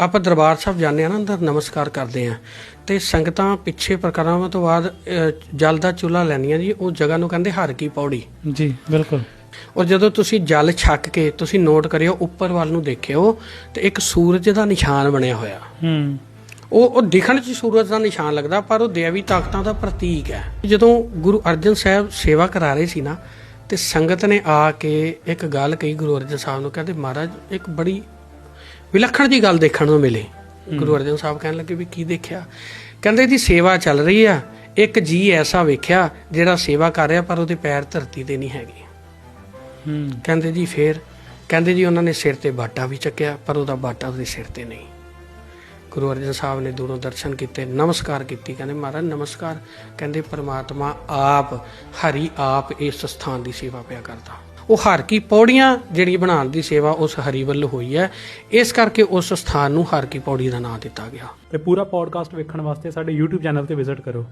ਆਪਾਂ ਦਰਬਾਰ ਸਾਹਿਬ ਜਾਂਦੇ ਆ ਨਾ ਅੰਦਰ ਨਮਸਕਾਰ ਕਰਦੇ ਆ ਤੇ ਸੰਗਤਾਂ ਪਿੱਛੇ ਪ੍ਰਕਰਮਾਂ ਤੋਂ ਬਾਅਦ ਜਲ ਦਾ ਚੁੱਲ੍ਹਾ ਲੈਣੀਆਂ ਜੀ ਉਹ ਜਗ੍ਹਾ ਨੂੰ ਕਹਿੰਦੇ ਹਰ ਕੀ ਪੌੜੀ। ਜੀ ਬਿਲਕੁਲ। ਔਰ ਜਦੋਂ ਤੁਸੀਂ ਜਲ ਛੱਕ ਕੇ ਤੁਸੀਂ ਨੋਟ ਕਰਿਓ ਉੱਪਰ ਵੱਲ ਨੂੰ ਦੇਖਿਓ ਤੇ ਇੱਕ ਸੂਰਜ ਦਾ ਨਿਸ਼ਾਨ ਬਣਿਆ ਹੋਇਆ। ਹੂੰ। ਉਹ ਉਹ ਦਿਖਣ 'ਚ ਸੂਰਜ ਦਾ ਨਿਸ਼ਾਨ ਲੱਗਦਾ ਪਰ ਉਹ ਦੇਵੀ ਤਾਕਤਾਂ ਦਾ ਪ੍ਰਤੀਕ ਹੈ। ਜਦੋਂ ਗੁਰੂ ਅਰਜਨ ਸਾਹਿਬ ਸੇਵਾ ਕਰਾ ਰਹੇ ਸੀ ਨਾ ਤੇ ਸੰਗਤ ਨੇ ਆ ਕੇ ਇੱਕ ਗੱਲ ਕਹੀ ਗੁਰੂ ਅਰਜਨ ਸਾਹਿਬ ਨੂੰ ਕਹਿੰਦੇ ਮਹਾਰਾਜ ਇੱਕ ਬੜੀ ਵਿਲੱਖਣ ਦੀ ਗੱਲ ਦੇਖਣ ਨੂੰ ਮਿਲੀ। ਗੁਰੂ ਅਰਜਨ ਸਾਹਿਬ ਕਹਿਣ ਲੱਗੇ ਵੀ ਕੀ ਦੇਖਿਆ? ਕਹਿੰਦੇ ਜੀ ਸੇਵਾ ਚੱਲ ਰਹੀ ਆ ਇੱਕ ਜੀ ਐਸਾ ਵੇਖਿਆ ਜਿਹੜਾ ਸੇਵਾ ਕਰ ਰਿਹਾ ਪਰ ਉਹਦੇ ਪੈਰ ਧਰਤੀ ਤੇ ਨਹੀਂ ਹੈਗੇ। ਹੂੰ। ਕਹਿੰਦੇ ਜੀ ਫੇਰ ਕਹਿੰਦੇ ਜੀ ਉਹਨਾਂ ਨੇ ਸਿਰ ਤੇ ਬਾਟਾ ਵੀ ਚੱਕਿਆ ਪਰ ਉਹਦਾ ਬਾਟਾ ਉਹਦੇ ਸਿਰ ਤੇ ਨਹੀਂ। ਗੁਰੂ ਅਰਜਨ ਸਾਹਿਬ ਨੇ ਦੂਰੋਂ ਦਰਸ਼ਨ ਕੀਤੇ ਨਮਸਕਾਰ ਕੀਤੀ ਕਹਿੰਦੇ ਮਹਾਰਾਜ ਨਮਸਕਾਰ। ਕਹਿੰਦੇ ਪ੍ਰਮਾਤਮਾ ਆਪ ਹਰੀ ਆਪ ਇਸ ਸਥਾਨ ਦੀ ਸੇਵਾ ਪਿਆ ਕਰਦਾ। ਉਹ ਹਰ ਕੀ ਪੌੜੀਆਂ ਜਿਹੜੀ ਬਣਾਉਣ ਦੀ ਸੇਵਾ ਉਸ ਹਰੀ ਵੱਲ ਹੋਈ ਹੈ, ਇਸ ਕਰਕੇ ਉਸ ਸਥਾਨ ਨੂੰ ਹਰ ਕੀ ਪੌੜੀ ਦਾ ਨਾਮ ਦਿੱਤਾ ਗਿਆ। ਤੇ ਪੂਰਾ ਪੋਡਕਾਸਟ ਵੇਖਣ ਵਾਸਤੇ ਸਾਡੇ YouTube ਚੈਨਲ ਤੇ ਵਿਜ਼ਿਟ ਕਰੋ।